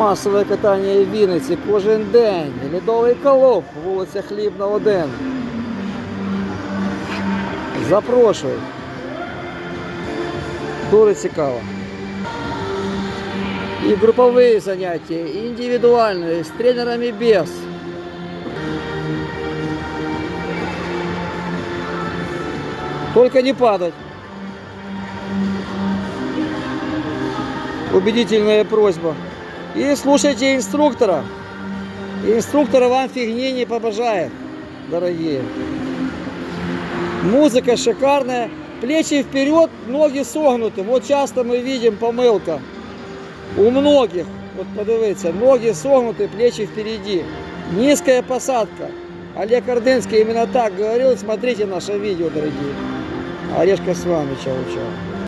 Масове катання в Вінниці кожен день. Лідовий колоб, вулиця Хлібна 1. Запрошую. Дуже цікаво. І групові заняття, і індивідуальні, з тренерами без. Только не падать. Убедительная просьба. И слушайте инструктора. Инструктор вам фигни не побожает, дорогие. Музыка шикарная. Плечи вперед, ноги согнуты. Вот часто мы видим помылка. У многих, вот подивіться, ноги согнуты, плечи впереди. Низкая посадка. Олег Ордынский именно так говорил. Смотрите наше видео, дорогие. Олежка с вами, чау-чау.